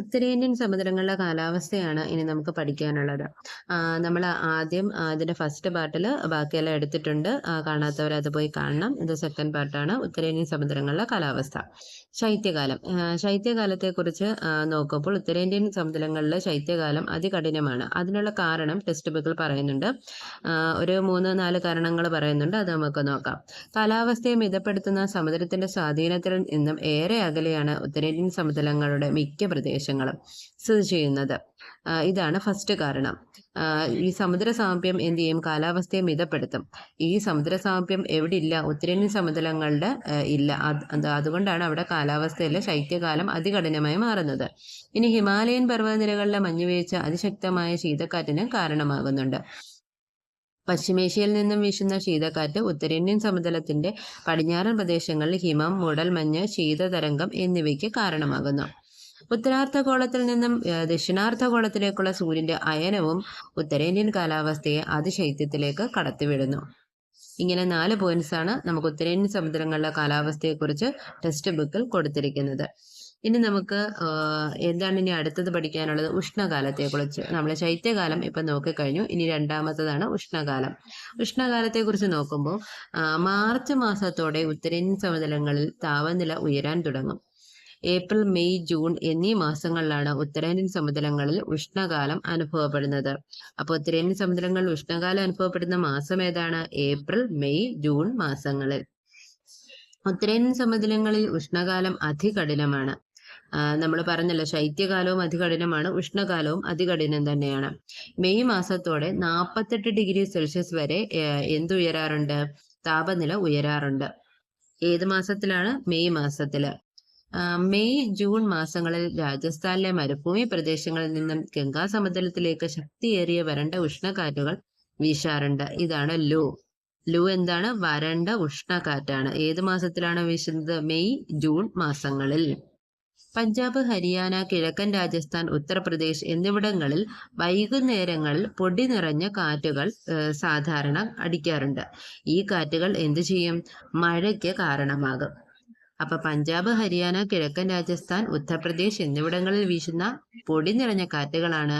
ഉത്തരേന്ത്യൻ സമുദ്രങ്ങളിലെ കാലാവസ്ഥയാണ് ഇനി നമുക്ക് പഠിക്കാനുള്ളത്. നമ്മൾ ആദ്യം അതിന്റെ ഫസ്റ്റ് പാർട്ടിൽ ബാക്കിയെല്ലാം എടുത്തിട്ടുണ്ട്. കാണാത്തവർ അത് പോയി കാണണം. ഇത് സെക്കൻഡ് പാർട്ടാണ് ഉത്തരേന്ത്യൻ സമുദ്രങ്ങളിലെ കാലാവസ്ഥ. ശൈത്യകാലം. ശൈത്യകാലത്തെക്കുറിച്ച് നോക്കുമ്പോൾ ഉത്തരേന്ത്യൻ സമുദ്രങ്ങളിലെ ശൈത്യകാലം അതികഠിനമാണ്. അതിനുള്ള കാരണം ടെക്സ്റ്റ് ബുക്കിൽ പറയുന്നുണ്ട്. ഒരു മൂന്ന് നാല് കാരണങ്ങൾ പറയുന്നുണ്ട്. അത് നമുക്ക് നോക്കാം. കാലാവസ്ഥയെ മിതപ്പെടുത്തുന്ന സമുദ്രത്തിന്റെ സ്വാധീനത്തിൽ നിന്നും ഏറെ അകലെയാണ് ഉത്തരേന്ത്യൻ സമുദ്രങ്ങളുടെ മിക്ക പ്രദേശങ്ങളും സ്ഥിതി ചെയ്യുന്നത്. ഇതാണ് ഫസ്റ്റ് കാരണം. ഈ സമുദ്ര സാമീപ്യം എന്ത് ചെയ്യും? കാലാവസ്ഥയെ മിതപ്പെടുത്തും. ഈ സമുദ്ര സാമീപ്യം എവിടെ ഇല്ല ഉത്തരേന്ത്യൻ സമതലങ്ങളുടെ ഇല്ല. അത് അതുകൊണ്ടാണ് അവിടെ കാലാവസ്ഥയിൽ ശൈത്യകാലം അതികഠിനമായി മാറുന്നത്. ഇനി ഹിമാലയൻ പർവതനിരകളിലെ മഞ്ഞുവീഴ്ച അതിശക്തമായ ശീതക്കാറ്റിന് കാരണമാകുന്നുണ്ട്. പശ്ചിമേഷ്യയിൽ നിന്നും വീശുന്ന ശീതക്കാറ്റ് ഉത്തരേന്ത്യൻ സമതലത്തിന്റെ പടിഞ്ഞാറൻ പ്രദേശങ്ങളിൽ ഹിമം മൂടൽമഞ്ഞ് ശീതതരംഗം എന്നിവയ്ക്ക് കാരണമാകുന്നു. ഉത്തരാർദ്ധഗോളത്തിൽ നിന്നും ദക്ഷിണാർദ്ധഗോളത്തിലേക്കുള്ള സൂര്യന്റെ അയനവും ഉത്തരേന്ത്യൻ കാലാവസ്ഥയെ അതിശൈത്യത്തിലേക്ക് കടത്തിവിടുന്നു. ഇങ്ങനെ നാല് പോയിന്റ്സ് ആണ് നമുക്ക് ഉത്തരേന്ത്യൻ സമുദ്രങ്ങളിലെ കാലാവസ്ഥയെക്കുറിച്ച് ടെക്സ്റ്റ് ബുക്കിൽ കൊടുത്തിരിക്കുന്നത്. ഇനി നമുക്ക് എന്താണ് ഇനി അടുത്തത് പഠിക്കാനുള്ളത്? ഉഷ്ണകാലത്തെക്കുറിച്ച്. നമ്മൾ ശൈത്യകാലം ഇപ്പം നോക്കിക്കഴിഞ്ഞു. ഇനി രണ്ടാമത്തതാണ് ഉഷ്ണകാലം. ഉഷ്ണകാലത്തെക്കുറിച്ച് നോക്കുമ്പോൾ മാർച്ച് മാസത്തോടെ ഉത്തരേന്ത്യൻ സമതലങ്ങളിൽ താപനില ഉയരാൻ തുടങ്ങും. ഏപ്രിൽ മെയ് ജൂൺ എന്നീ മാസങ്ങളിലാണ് ഉത്തരേന്ത്യൻ സമുദ്രങ്ങളിൽ ഉഷ്ണകാലം അനുഭവപ്പെടുന്നത്. അപ്പോൾ ഉത്തരേന്ത്യൻ സമുദ്രങ്ങളിൽ ഉഷ്ണകാലം അനുഭവപ്പെടുന്ന മാസം ഏതാണ്? ഏപ്രിൽ മെയ് ജൂൺ മാസങ്ങളിൽ. ഉത്തരേന്ത്യൻ സമുദ്രങ്ങളിൽ ഉഷ്ണകാലം അതികഠിനമാണ്. നമ്മൾ പറഞ്ഞല്ലോ ശൈത്യകാലവും അതികഠിനമാണ് ഉഷ്ണകാലവും അതികഠിനം തന്നെയാണ്. മെയ് മാസത്തോടെ നാൽപ്പത്തെട്ട് ഡിഗ്രി സെൽഷ്യസ് വരെ എന്തുയരാറുണ്ട് താപനില ഉയരാറുണ്ട്. ഏത് മാസത്തിലാണ്? മെയ് മാസത്തിൽ. മെയ് ജൂൺ മാസങ്ങളിൽ രാജസ്ഥാനിലെ മരുഭൂമി പ്രദേശങ്ങളിൽ നിന്നും ഗംഗാ സമതലത്തിലേക്ക് ശക്തിയേറിയ വരണ്ട ഉഷ്ണകാറ്റുകൾ വീശാറുണ്ട്. ഇതാണ് ലൂ. ലൂ എന്താണ്? വരണ്ട ഉഷ്ണക്കാറ്റാണ്. ഏത് മാസത്തിലാണ് വീശുന്നത്? മെയ് ജൂൺ മാസങ്ങളിൽ. പഞ്ചാബ് ഹരിയാന കിഴക്കൻ രാജസ്ഥാൻ ഉത്തർപ്രദേശ് എന്നിവിടങ്ങളിൽ വൈകുന്നേരങ്ങളിൽ പൊടി നിറഞ്ഞ കാറ്റുകൾ സാധാരണ അടിക്കാറുണ്ട്. ഈ കാറ്റുകൾ എന്തു ചെയ്യും? മഴയ്ക്ക് കാരണമാകും. അപ്പൊ പഞ്ചാബ് ഹരിയാന കിഴക്കൻ രാജസ്ഥാൻ ഉത്തർപ്രദേശ് എന്നിവിടങ്ങളിൽ വീശുന്ന പൊടി നിറഞ്ഞ കാറ്റുകളാണ്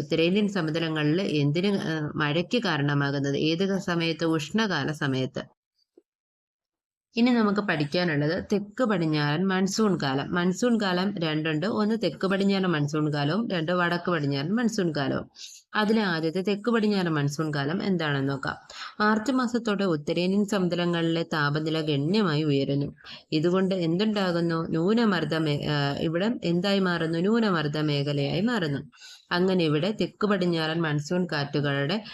ഉത്തരേന്ത്യൻ സമതലങ്ങളിൽ എന്തിന് മഴയ്ക്ക് കാരണമാകുന്നത്? ഏത് സമയത്ത്? ഉഷ്ണകാല സമയത്ത്. ഇനി നമുക്ക് പഠിക്കാനുള്ളത് തെക്ക് പടിഞ്ഞാറൻ മൺസൂൺ കാലം. മൺസൂൺ കാലം രണ്ടുണ്ട്. ഒന്ന് തെക്ക് പടിഞ്ഞാറൻ മൺസൂൺ കാലവും രണ്ട് വടക്ക് പടിഞ്ഞാറൻ മൺസൂൺ കാലവും. അതിലെ ആദ്യത്തെ തെക്ക് പടിഞ്ഞാറൻ മൺസൂൺ കാലം എന്താണെന്ന് നോക്കാം. മാർച്ച് മാസത്തോടെ ഉത്തരേന്ത്യൻ സമുദ്രങ്ങളിലെ താപനില ഗണ്യമായി ഉയരുന്നു. ഇതുകൊണ്ട് എന്തുണ്ടാകുന്നു? ന്യൂനമർദ്ദ ഇവിടെ എന്തായി മാറുന്നു? ന്യൂനമർദ്ദ മേഖലയായി മാറുന്നു. അങ്ങനെ ഇവിടെ തെക്ക് പടിഞ്ഞാറൻ മൺസൂൺ കാറ്റുകളുടെ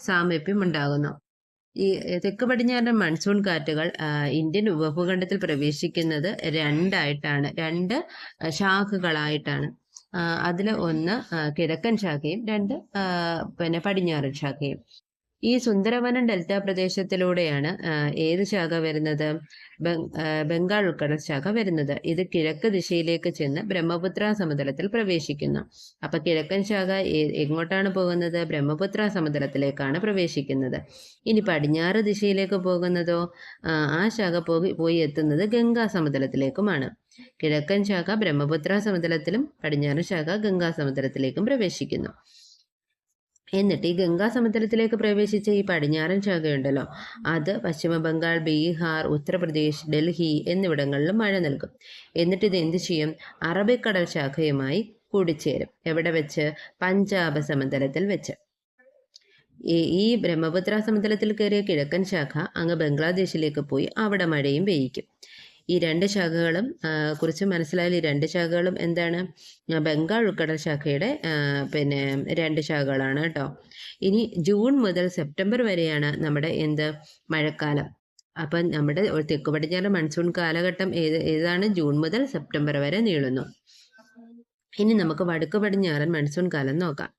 സാമീപ്യം ഉണ്ടാകുന്നു. ഈ തെക്ക് പടിഞ്ഞാറൻ മൺസൂൺ കാറ്റുകൾ ഇന്ത്യൻ ഉപഭൂഖണ്ഡത്തിൽ പ്രവേശിക്കുന്നത് രണ്ടായിട്ടാണ്. രണ്ട് ശാഖകളായിട്ടാണ്. അതിൽ ഒന്ന് കിഴക്കൻ ശാഖയും രണ്ട് പിന്നെ പടിഞ്ഞാറൻ ശാഖയും. ഈ സുന്ദരവനം ഡെൽറ്റ പ്രദേശത്തിലൂടെയാണ് ഏത് ശാഖ വരുന്നത്? ബംഗാൾ ഉൾക്കടൽ ശാഖ വരുന്നത്. ഇത് കിഴക്ക് ദിശയിലേക്ക് ചെന്ന് ബ്രഹ്മപുത്ര സമതലത്തിൽ പ്രവേശിക്കുന്നു. അപ്പൊ കിഴക്കൻ ശാഖ എങ്ങോട്ടാണ് പോകുന്നത്? ബ്രഹ്മപുത്ര സമതലത്തിലേക്കാണ് പ്രവേശിക്കുന്നത്. ഇനി പടിഞ്ഞാറ് ദിശയിലേക്ക് പോകുന്നതോ ആ ശാഖ പോയി പോയി എത്തുന്നത് ഗംഗാ സമതലത്തിലേക്കുമാണ്. കിഴക്കൻ ശാഖ ബ്രഹ്മപുത്ര സമതലത്തിലും പടിഞ്ഞാറ് ശാഖ ഗംഗാ സമതലത്തിലേക്കും പ്രവേശിക്കുന്നു. എന്നിട്ട് ഈ ഗംഗാ പ്രവേശിച്ച ഈ പടിഞ്ഞാറൻ ശാഖയുണ്ടല്ലോ. അത് പശ്ചിമ ബംഗാൾ ബീഹാർ ഉത്തർപ്രദേശ് ഡൽഹി എന്നിവിടങ്ങളിലും മഴ നൽകും. എന്നിട്ട് ഇത് എന്ത് ചെയ്യും? അറബിക്കടൽ ശാഖയുമായി കൂടിച്ചേരും. എവിടെ വെച്ച്? പഞ്ചാബ് സമുദ്രത്തിൽ വെച്ച്. ഈ ബ്രഹ്മപുത്ര സമതലത്തിൽ കയറിയ കിഴക്കൻ ശാഖ അങ്ങ് ബംഗ്ലാദേശിലേക്ക് പോയി അവിടെ മഴയും പെയ്യിക്കും. ഈ രണ്ട് ശാഖകളും കുറിച്ച് മനസ്സിലായാൽ ഈ രണ്ട് ശാഖകളും എന്താണ്? ബംഗാൾ ഉൾക്കടൽ ശാഖയുടെ പിന്നെ രണ്ട് ശാഖകളാണ് കേട്ടോ. ഇനി ജൂൺ മുതൽ സെപ്റ്റംബർ വരെയാണ് നമ്മുടെ എന്ത്? മഴക്കാലം. അപ്പം നമ്മുടെ തെക്ക് പടിഞ്ഞാറ് മൺസൂൺ കാലഘട്ടം ഏത് ഏതാണ്? ജൂൺ മുതൽ സെപ്റ്റംബർ വരെ നീളുന്നു. ഇനി നമുക്ക് വടക്ക് പടിഞ്ഞാറൻ മൺസൂൺ കാലം നോക്കാം.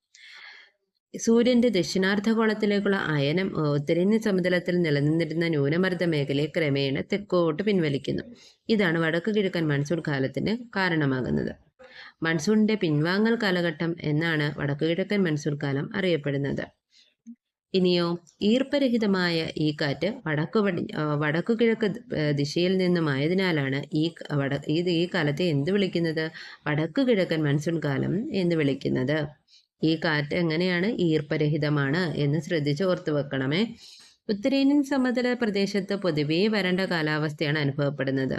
സൂര്യന്റെ ദക്ഷിണാർദ്ധഗോളത്തിലേക്കുള്ള അയനം ഉത്തരേന്ത്യൻ സമുദ്രത്തിൽ നിലനിന്നിരുന്ന ന്യൂനമർദ്ദ മേഖലയെ ക്രമേണ തെക്കോട്ട് പിൻവലിക്കുന്നു. ഇതാണ് വടക്ക് കിഴക്കൻ മൺസൂൺ കാലത്തിന് കാരണമാകുന്നത്. മൺസൂണിന്റെ പിൻവാങ്ങൽ കാലഘട്ടം എന്നാണ് വടക്ക് കിഴക്കൻ മൺസൂൺ കാലം അറിയപ്പെടുന്നത്. ഇനിയോ ഈർപ്പരഹിതമായ ഈ കാറ്റ് വടക്കു പടി വടക്കു കിഴക്ക് ദിശയിൽ നിന്നുമായതിനാലാണ് ഈ വട ഈ കാലത്തെ എന്ത് വിളിക്കുന്നത്? വടക്കു കിഴക്കൻ മൺസൂൺ കാലം എന്ന് വിളിക്കുന്നത്. ഈ കാറ്റ് എങ്ങനെയാണ് ഈർപ്പരഹിതമാണ് എന്ന് ശ്രദ്ധിച്ച് ഓർത്തു വെക്കണമേ. ഉത്തരേന്ത്യൻ സമതല പ്രദേശത്ത് പൊതുവേ വരണ്ട കാലാവസ്ഥയാണ് അനുഭവപ്പെടുന്നത്.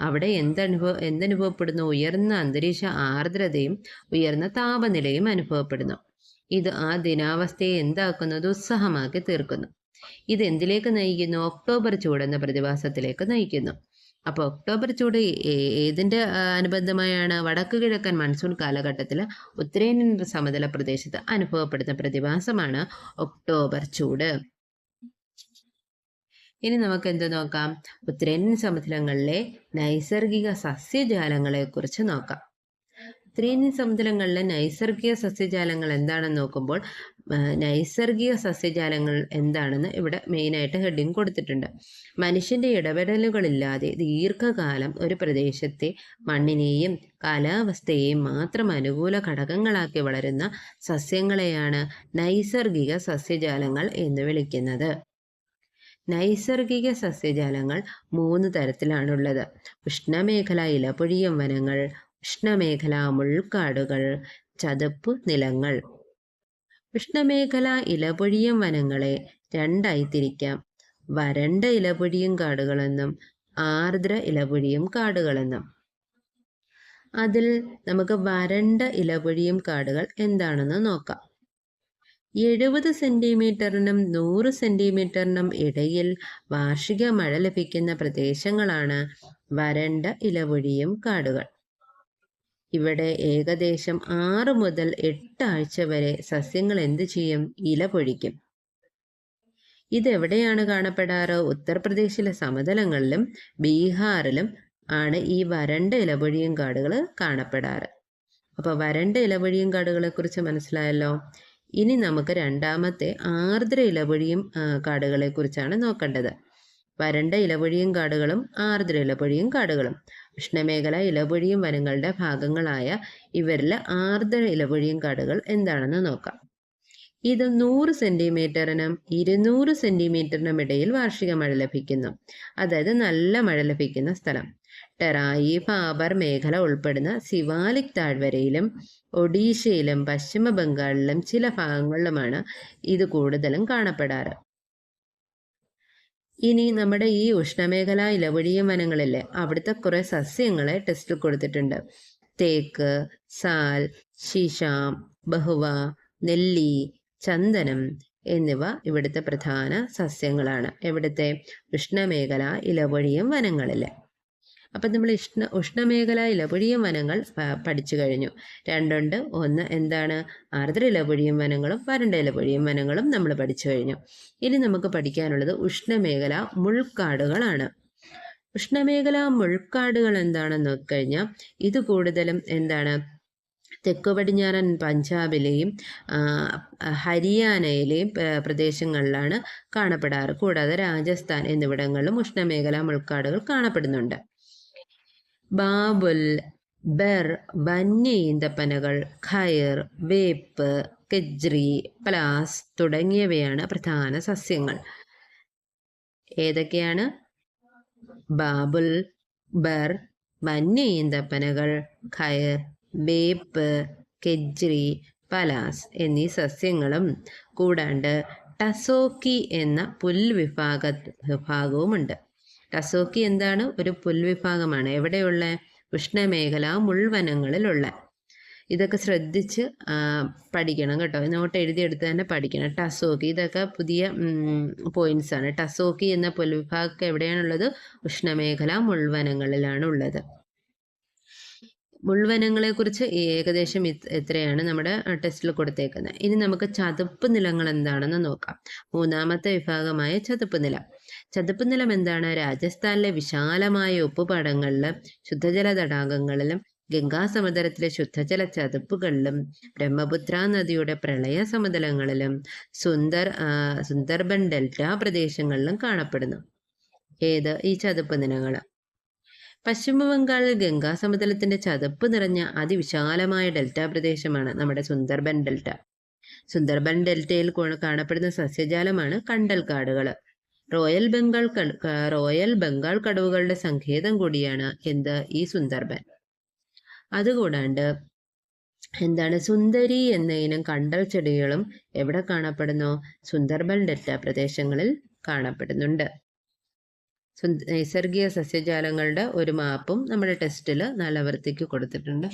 അവിടെ എന്തനുഭവ എന്തനുഭവപ്പെടുന്നു? ഉയർന്ന അന്തരീക്ഷ ആർദ്രതയും ഉയർന്ന താപനിലയും അനുഭവപ്പെടുന്നു. ഇത് ആ ദിനാവസ്ഥയെ എന്താക്കുന്നു? ദുസ്സഹമാക്കി തീർക്കുന്നു. ഇത് എന്തിലേക്ക് നയിക്കുന്നു? ഒക്ടോബർ ചൂടെന്ന പ്രതിഭാസത്തിലേക്ക് നയിക്കുന്നു. അപ്പോൾ ഒക്ടോബർ ചൂട് ഏതിന്റെ അനുബന്ധമായാണ് വടക്ക് കിഴക്കൻ മൺസൂൺ കാലഘട്ടത്തിൽ ഉത്തരേന്ത്യൻ സമതല പ്രദേശത്ത് അനുഭവപ്പെടുന്ന പ്രതിഭാസമാണ് ഒക്ടോബർ ചൂട്. ഇനി നമുക്ക് എന്ത് നോക്കാം? ഉത്തരേന്ത്യൻ സമതലങ്ങളിലെ നൈസർഗിക സസ്യജാലങ്ങളെ കുറിച്ച് നോക്കാം. ഉത്തരേന്ത്യൻ സമതലങ്ങളിലെ നൈസർഗിക സസ്യജാലങ്ങൾ എന്താണെന്ന് നോക്കുമ്പോൾ നൈസർഗിക സസ്യജാലങ്ങൾ എന്താണെന്ന് ഇവിടെ മെയിനായിട്ട് ഹെഡിങ് കൊടുത്തിട്ടുണ്ട്. മനുഷ്യന്റെ ഇടപെടലുകളില്ലാതെ ദീർഘകാലം ഒരു പ്രദേശത്തെ മണ്ണിനെയും കാലാവസ്ഥയെയും മാത്രം അനുകൂല ഘടകങ്ങളാക്കി വളരുന്ന സസ്യങ്ങളെയാണ് നൈസർഗിക സസ്യജാലങ്ങൾ എന്ന് വിളിക്കുന്നത്. നൈസർഗിക സസ്യജാലങ്ങൾ മൂന്ന് തരത്തിലാണുള്ളത്. ഉഷ്ണമേഖല ഇലപൊഴിയും വനങ്ങൾ ഉഷ്ണമേഖല മുൾക്കാടുകൾ ചതുപ്പ് നിലങ്ങൾ ഉഷ്ണമേഖല ഇലപൊഴിയും വനങ്ങളെ രണ്ടായി തിരിക്കാം. വരണ്ട ഇലപൊഴിയും കാടുകളെന്നും ആർദ്ര ഇലപൊഴിയും കാടുകളെന്നും. അതിൽ നമുക്ക് വരണ്ട ഇലപൊഴിയും കാടുകൾ എന്താണെന്ന് നോക്കാം. എഴുപത് സെന്റിമീറ്ററിനും നൂറ് സെന്റിമീറ്ററിനും ഇടയിൽ വാർഷിക മഴ ലഭിക്കുന്ന പ്രദേശങ്ങളാണ് വരണ്ട ഇലപൊഴിയും കാടുകൾ. ഇവിടെ ഏകദേശം ആറ് മുതൽ എട്ട് ആഴ്ച വരെ സസ്യങ്ങൾ എന്ത് ചെയ്യും? ഇല പൊഴിക്കും. ഇതെവിടെയാണ് കാണപ്പെടാറ്? ഉത്തർപ്രദേശിലെ സമതലങ്ങളിലും ബീഹാറിലും ആണ് ഈ വരണ്ട ഇലപൊഴിയും കാടുകൾ കാണപ്പെടാറ്. അപ്പോൾ വരണ്ട ഇലപൊഴിയും കാടുകളെ കുറിച്ച് മനസ്സിലായല്ലോ? ഇനി നമുക്ക് രണ്ടാമത്തെ ആർദ്ര ഇലപൊഴിയും കാടുകളെ കുറിച്ചാണ് നോക്കേണ്ടത്. വരണ്ട ഇലപൊഴിയും കാടുകളും ആർദ്ര ഇലപൊഴിയും കാടുകളും. ഉഷ്ണമേഖല ഇലപൊഴിയും വനങ്ങളുടെ ഭാഗങ്ങളായ ഇവരിലെ ആർദ്ര ഇലപൊഴിയും കാടുകൾ എന്താണെന്ന് നോക്കാം. ഇത് നൂറ് സെന്റിമീറ്ററിനും ഇരുന്നൂറ് സെന്റിമീറ്ററിനും ഇടയിൽ വാർഷിക മഴ ലഭിക്കുന്നു. അതായത് നല്ല മഴ ലഭിക്കുന്ന സ്ഥലം. ടെറായി പാബർ മേഖല ഉൾപ്പെടുന്ന സിവാലിക് താഴ്വരയിലും ഒഡീഷയിലും പശ്ചിമ ബംഗാളിലും ചില ഭാഗങ്ങളിലുമാണ് ഇത് കൂടുതലും കാണപ്പെടാറ്. ഇനി നമ്മുടെ ഈ ഉഷ്ണമേഖല ഇലവഴിയ വനങ്ങളിലെ അവിടുത്തെ കുറെ സസ്യങ്ങളെ ടെസ്റ്റിൽ കൊടുത്തിട്ടുണ്ട്. തേക്ക് സാൽ ശീശാം ബഹുവ നെല്ലി ചന്ദനം എന്നിവ ഇവിടുത്തെ പ്രധാന സസ്യങ്ങളാണ്. ഇവിടുത്തെ ഉഷ്ണമേഖല ഇലവഴിയും വനങ്ങളിലെ. അപ്പം നമ്മൾ ഉഷ്ണ ഉഷ്ണമേഖല ഇലപൊഴിയും വനങ്ങൾ പഠിച്ചു കഴിഞ്ഞു. രണ്ടുണ്ട്. ഒന്ന് എന്താണ്? ആർദ്ര ഇലപൊഴിയും വനങ്ങളും വരണ്ട ഇലപൊഴിയും വനങ്ങളും നമ്മൾ പഠിച്ചു കഴിഞ്ഞു. ഇനി നമുക്ക് പഠിക്കാനുള്ളത് ഉഷ്ണമേഖല മുൾക്കാടുകളാണ്. ഉഷ്ണമേഖല മുൾക്കാടുകൾ എന്താണെന്ന് നോക്കിക്കഴിഞ്ഞാൽ ഇത് കൂടുതലും എന്താണ്? തെക്കു പടിഞ്ഞാറൻ പഞ്ചാബിലെയും ഹരിയാനയിലെയും പ്രദേശങ്ങളിലാണ് കാണപ്പെടാറ്. കൂടാതെ രാജസ്ഥാൻ എന്നിവിടങ്ങളിലും ഉഷ്ണമേഖല മുൾക്കാടുകൾ കാണപ്പെടുന്നുണ്ട്. ബാബുൽ ബെർ വന്യ ഈന്തപ്പനകൾ ഖയർ വേപ്പ് കെജ്രി പ്ലാസ് തുടങ്ങിയവയാണ് പ്രധാന സസ്യങ്ങൾ. ഏതൊക്കെയാണ്? ബാബുൽ ബർ വന്യ ഈന്തപ്പനകൾ ഖയർ വേപ്പ് കെജ്രി പലാസ് എന്നീ സസ്യങ്ങളും കൂടാണ്ട് ടസോക്കി എന്ന പുൽവിഭാഗ വിഭാഗവുമുണ്ട്. ടസോക്കി എന്താണ്? ഒരു പുൽവിഭാഗമാണ്. എവിടെയുള്ള? ഉഷ്ണമേഖല മുൾവനങ്ങളിലുള്ള. ഇതൊക്കെ ശ്രദ്ധിച്ച് പഠിക്കണം കേട്ടോ. നോട്ട് എഴുതിയെടുത്ത് തന്നെ പഠിക്കണം. ടസോക്കി. ഇതൊക്കെ പുതിയ പോയിന്റ്സ് ആണ്. ടസോക്കി എന്ന പുൽവിഭാഗം എവിടെയാണുള്ളത്? ഉഷ്ണമേഖല മുൾവനങ്ങളിലാണ് ഉള്ളത് മുൾവനങ്ങളെ കുറിച്ച് ഏകദേശം എത്രയാണ് നമ്മുടെ ടെസ്റ്റിൽ കൊടുത്തേക്കുന്നത്. ഇനി നമുക്ക് ചതുപ്പ് നിലങ്ങൾ എന്താണെന്ന് നോക്കാം. മൂന്നാമത്തെ വിഭാഗമായ ചതുപ്പ് നിലം. ചതുപ്പ് നിലം എന്താണ് രാജസ്ഥാനിലെ വിശാലമായ ഉപ്പുപാടങ്ങളിലും ശുദ്ധജല തടാകങ്ങളിലും ഗംഗാ സമുദ്രത്തിലെ ശുദ്ധജല ചതുപ്പുകളിലും ബ്രഹ്മപുത്ര നദിയുടെ പ്രളയ സമതലങ്ങളിലും സുന്ദർ സുന്ദർബൻ ഡെൽറ്റ പ്രദേശങ്ങളിലും കാണപ്പെടുന്നു. ഏത്? ഈ ചതുപ്പ് നിലങ്ങൾ പശ്ചിമ ബംഗാളിൽ സമതലത്തിന്റെ ചതുപ്പ് നിറഞ്ഞ അതിവിശാലമായ ഡെൽറ്റ പ്രദേശമാണ് നമ്മുടെ സുന്ദർബൻ ഡെൽറ്റ. സുന്ദർബൻ ഡെൽറ്റയിൽ കാണപ്പെടുന്ന സസ്യജാലമാണ് കണ്ടൽ കണ്ടൽക്കാടുകൾ റോയൽ ബംഗാൾ റോയൽ ബംഗാൾ കടുവകളുടെ സങ്കേതം കൂടിയാണ് എന്ത്? ഈ സുന്ദർബൻ. അതുകൂടാണ്ട് എന്താണ്? സുന്ദരി എന്ന ഇനം കണ്ടൽ ചെടികളും എവിടെ കാണപ്പെടുന്നു? സുന്ദർബൻ ഡെറ്റ പ്രദേശങ്ങളിൽ കാണപ്പെടുന്നുണ്ട്. നൈസർഗിക സസ്യജാലങ്ങളുടെ ഒരു മാപ്പും നമ്മുടെ ടെസ്റ്റിൽ നല്ല വൃത്തിക്ക് കൊടുത്തിട്ടുണ്ട്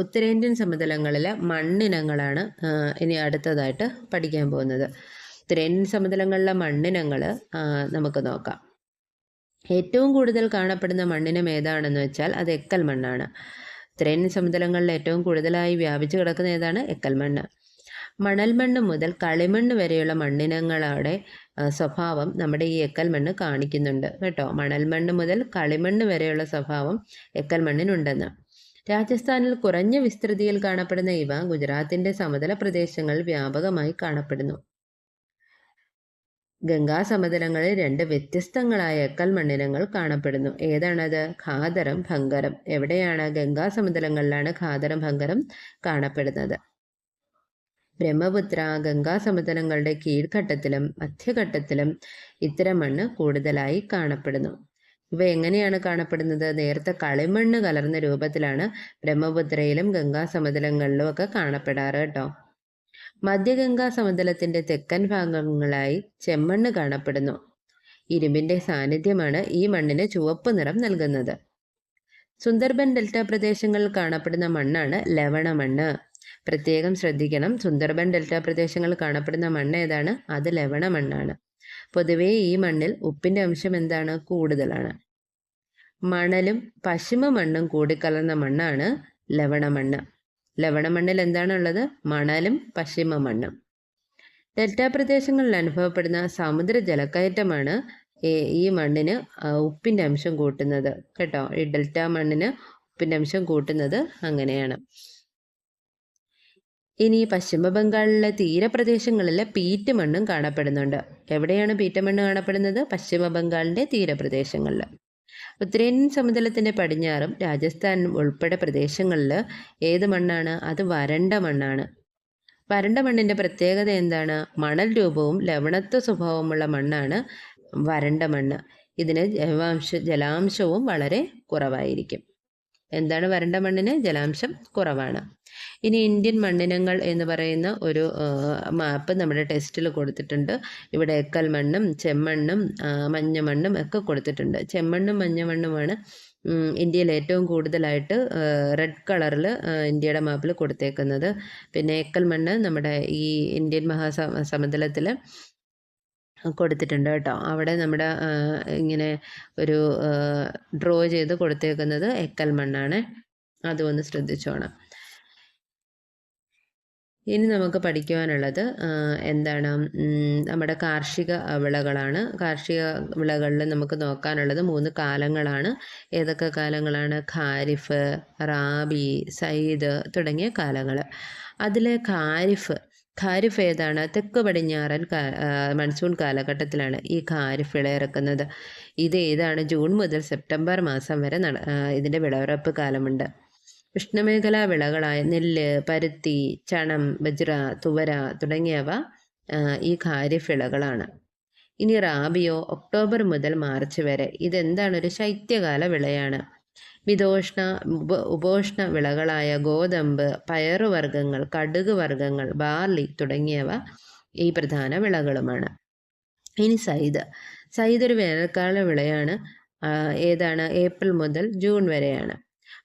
ഉത്തരേന്ത്യൻ സമതലങ്ങളിലെ മണ്ണിനങ്ങളാണ് ഇനി അടുത്തതായിട്ട് പഠിക്കാൻ പോകുന്നത്. ഉത്തരേന്ത്യൻ സമതലങ്ങളിലെ മണ്ണിനങ്ങൾ നമുക്ക് നോക്കാം. ഏറ്റവും കൂടുതൽ കാണപ്പെടുന്ന മണ്ണിനം ഏതാണെന്ന് വെച്ചാൽ അത് എക്കൽ മണ്ണാണ്. ഉത്തരേന്ത്യൻ സമതലങ്ങളിൽ ഏറ്റവും കൂടുതലായി വ്യാപിച്ചു കിടക്കുന്ന ഏതാണ്? എക്കൽ മണ്ണ്. മണൽ മണ്ണ് മുതൽ കളിമണ്ണ് വരെയുള്ള മണ്ണിനങ്ങളുടെ സ്വഭാവം നമ്മുടെ ഈ എക്കൽ മണ്ണ് കാണിക്കുന്നുണ്ട്. കേട്ടോ? മണൽ മണ്ണ് മുതൽ കളിമണ്ണ് വരെയുള്ള സ്വഭാവം എക്കൽ മണ്ണിനുണ്ടെന്ന്. രാജസ്ഥാനിൽ കുറഞ്ഞ വിസ്തൃതിയിൽ കാണപ്പെടുന്ന ഇവ ഗുജറാത്തിന്റെ സമതല പ്രദേശങ്ങളിൽ വ്യാപകമായി കാണപ്പെടുന്നു. ഗംഗാ സമതലങ്ങളിൽ രണ്ട് വ്യത്യസ്തങ്ങളായ എക്കൽ മണ്ണിനങ്ങൾ കാണപ്പെടുന്നു. ഏതാണത്? ഖാദരം ഭങ്കരം എവിടെയാണ് ഗംഗാ സമതലങ്ങളിലാണ് ഖാദരം ഭങ്കരം കാണപ്പെടുന്നത്? ബ്രഹ്മപുത്ര ഗംഗാ സമതലങ്ങളുടെ കീഴ്ഘട്ടത്തിലും മധ്യഘട്ടത്തിലും ഇത്തരം മണ്ണ് കൂടുതലായി കാണപ്പെടുന്നു. ഇവ എങ്ങനെയാണ് കാണപ്പെടുന്നത്? നേരത്തെ കളിമണ്ണ് കലർന്ന രൂപത്തിലാണ് ബ്രഹ്മപുത്രയിലും ഗംഗാ സമതലങ്ങളിലും ഒക്കെ കാണപ്പെടാറ് കേട്ടോ മധ്യഗംഗാ സമതലത്തിന്റെ തെക്കൻ ഭാഗങ്ങളായി ചെമ്മണ്ണ് കാണപ്പെടുന്നു. ഇരുമ്പിന്റെ സാന്നിധ്യമാണ് ഈ മണ്ണിന് ചുവപ്പ് നിറം നൽകുന്നത്. സുന്ദർബൻ ഡെൽറ്റ പ്രദേശങ്ങളിൽ കാണപ്പെടുന്ന മണ്ണാണ് ലവണ മണ്ണ്. പ്രത്യേകം ശ്രദ്ധിക്കണം സുന്ദർബൻ ഡെൽറ്റ പ്രദേശങ്ങളിൽ കാണപ്പെടുന്ന മണ്ണ് ഏതാണ്? അത് ലവണ മണ്ണാണ്. പൊതുവേ ഈ മണ്ണിൽ ഉപ്പിന്റെ അംശം എന്താണ്? കൂടുതലാണ്. മണലും പശിമ മണ്ണും കൂടിക്കലർന്ന മണ്ണാണ് ലവണമണ്ണ് ലവണമണ്ണിൽ എന്താണുള്ളത് മണലും പശ്ചിമ മണ്ണും. ഡെൽറ്റ പ്രദേശങ്ങളിൽ അനുഭവപ്പെടുന്ന സമുദ്ര ജലക്കയറ്റമാണ് ഈ മണ്ണിന് ഉപ്പിന്റെ അംശം കൂട്ടുന്നത്. കേട്ടോ? ഈ ഡെൽറ്റ മണ്ണിന് ഉപ്പിന്റെ അംശം കൂട്ടുന്നത് അങ്ങനെയാണ്. ഇനി പശ്ചിമ ബംഗാളിലെ തീരപ്രദേശങ്ങളിലെ പീറ്റ് മണ്ണും കാണപ്പെടുന്നുണ്ട്. എവിടെയാണ് പീറ്റ മണ്ണ് കാണപ്പെടുന്നത്? പശ്ചിമ ബംഗാളിന്റെ തീരപ്രദേശങ്ങളിൽ ഉത്തരേന്ത്യൻ സമതലത്തിന്റെ പടിഞ്ഞാറും രാജസ്ഥാൻ ഉൾപ്പെടെ പ്രദേശങ്ങളിൽ ഏത് മണ്ണാണ്? അത് വരണ്ട മണ്ണാണ്. വരണ്ട മണ്ണിന്റെ പ്രത്യേകത എന്താണ്? മണൽ രൂപവും ലവണത്വ സ്വഭാവമുള്ള മണ്ണാണ് വരണ്ട മണ്ണ്. ഇതിന് ജലാംശ ജലാംശവും വളരെ കുറവായിരിക്കും. എന്താണ് വരണ്ട മണ്ണിന് ജലാംശം കുറവാണ്. ഇനി ഇന്ത്യൻ മണ്ണിനങ്ങൾ എന്ന് പറയുന്ന ഒരു മാപ്പ് നമ്മുടെ ടെസ്റ്റിൽ കൊടുത്തിട്ടുണ്ട്. ഇവിടെ എക്കൽ മണ്ണും ചെമ്മണ്ണും മഞ്ഞമണ്ണും ഒക്കെ കൊടുത്തിട്ടുണ്ട്. ചെമ്മണ്ണും മഞ്ഞമണ്ണുമാണ് ഇന്ത്യയിൽ ഏറ്റവും കൂടുതലായിട്ട് റെഡ് കളറിൽ ഇന്ത്യയുടെ മാപ്പിൽ കൊടുത്തേക്കുന്നത്. പിന്നെ എക്കൽ മണ്ണ് നമ്മുടെ ഈ ഇന്ത്യൻ മഹാസ സമതലത്തിൽ കൊടുത്തിട്ടുണ്ട് കേട്ടോ. അവിടെ നമ്മുടെ ഇങ്ങനെ ഒരു ഡ്രോ ചെയ്ത് കൊടുത്തേക്കുന്നത് എക്കൽ മണ്ണാണ്. അതുമൊന്ന് ശ്രദ്ധിച്ചോണം. ഇനി നമുക്ക് പഠിക്കുവാനുള്ളത് എന്താണ് നമ്മുടെ കാർഷിക വിളകളാണ്. കാർഷിക വിളകളിൽ നമുക്ക് നോക്കാനുള്ളത് മൂന്ന് കാലങ്ങളാണ്. ഏതൊക്കെ കാലങ്ങളാണ്? ഖാരിഫ് റാബി സയ്ദ് തുടങ്ങിയ കാലങ്ങൾ അതിലെ ഖാരിഫ് ഖാരിഫ് ഏതാണ്? തെക്ക് പടിഞ്ഞാറൻ മൺസൂൺ കാലഘട്ടത്തിലാണ് ഈ ഖാരിഫ് വിളയിറക്കുന്നത്. ഇത് ഏതാണ്? ജൂൺ മുതൽ സെപ്റ്റംബർ മാസം വരെ നട ഇതിന്റെ വിളവിറപ്പ് കാലമുണ്ട്. ഉഷ്ണമേഖലാ വിളകളായ നെല്ല് പരുത്തി ചണം ബജ്ര തുവര തുടങ്ങിയവ ഈ ഖാരിഫ് വിളകളാണ്. ഇനി റാബിയോ ഒക്ടോബർ മുതൽ മാർച്ച് വരെ ഇതെന്താണ് ഒരു ശൈത്യകാല വിളയാണ്? മിതോഷ്ണ ഉപ ഉപോഷ്ണ വിളകളായ ഗോതമ്പ് പയറുവർഗങ്ങൾ കടുക് വർഗങ്ങൾ ബാർലി തുടങ്ങിയവ ഈ പ്രധാന വിളകളുമാണ്. ഇനി സൈദ്. സൈദ് ഒരു വേനൽക്കാല വിളയാണ്. ഏതാണ്? ഏപ്രിൽ മുതൽ ജൂൺ വരെയാണ്.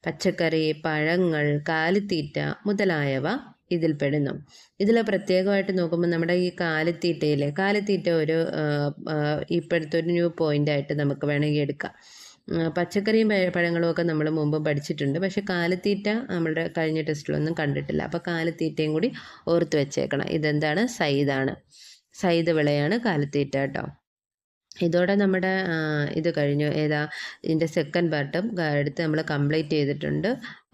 പച്ചക്കറി പഴങ്ങൾ കാലിത്തീറ്റ മുതലായവ ഇതിൽ പെടുന്നു. ഇതിൽ പ്രത്യേകമായിട്ട് നോക്കുമ്പോൾ നമ്മുടെ ഈ കാലിത്തീറ്റയിലെ കാലിത്തീറ്റ ഒരു ഇപ്പോഴത്തെ ഒരു ന്യൂ പോയിന്റ് ആയിട്ട് നമുക്ക് വേണമെങ്കിൽ എടുക്കാം. പച്ചക്കറിയും പഴങ്ങളും ഒക്കെ നമ്മൾ മുമ്പ് പഠിച്ചിട്ടുണ്ട്. പക്ഷേ കാലിത്തീറ്റ നമ്മളുടെ കഴിഞ്ഞ ടെസ്റ്റിലൊന്നും കണ്ടിട്ടില്ല. അപ്പോൾ കാലിത്തീറ്റയും കൂടി ഓർത്ത് വെച്ചേക്കണം. ഇതെന്താണ്? സൈദാണ്. സൈദ് വിളയാണ് കാലിത്തീറ്റ കേട്ടോ. ഇതോടെ നമ്മുടെ ഇത് കഴിഞ്ഞു. ഏതാ? ഇതിന്റെ സെക്കൻഡ് പാർട്ടും എടുത്ത് നമ്മൾ കംപ്ലീറ്റ് ചെയ്തിട്ടുണ്ട്.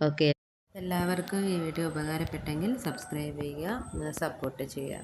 ഓക്കെ എല്ലാവർക്കും ഈ വീഡിയോ ഉപകാരപ്പെട്ടെങ്കിൽ സബ്സ്ക്രൈബ് ചെയ്യുക സപ്പോർട്ട് ചെയ്യുക.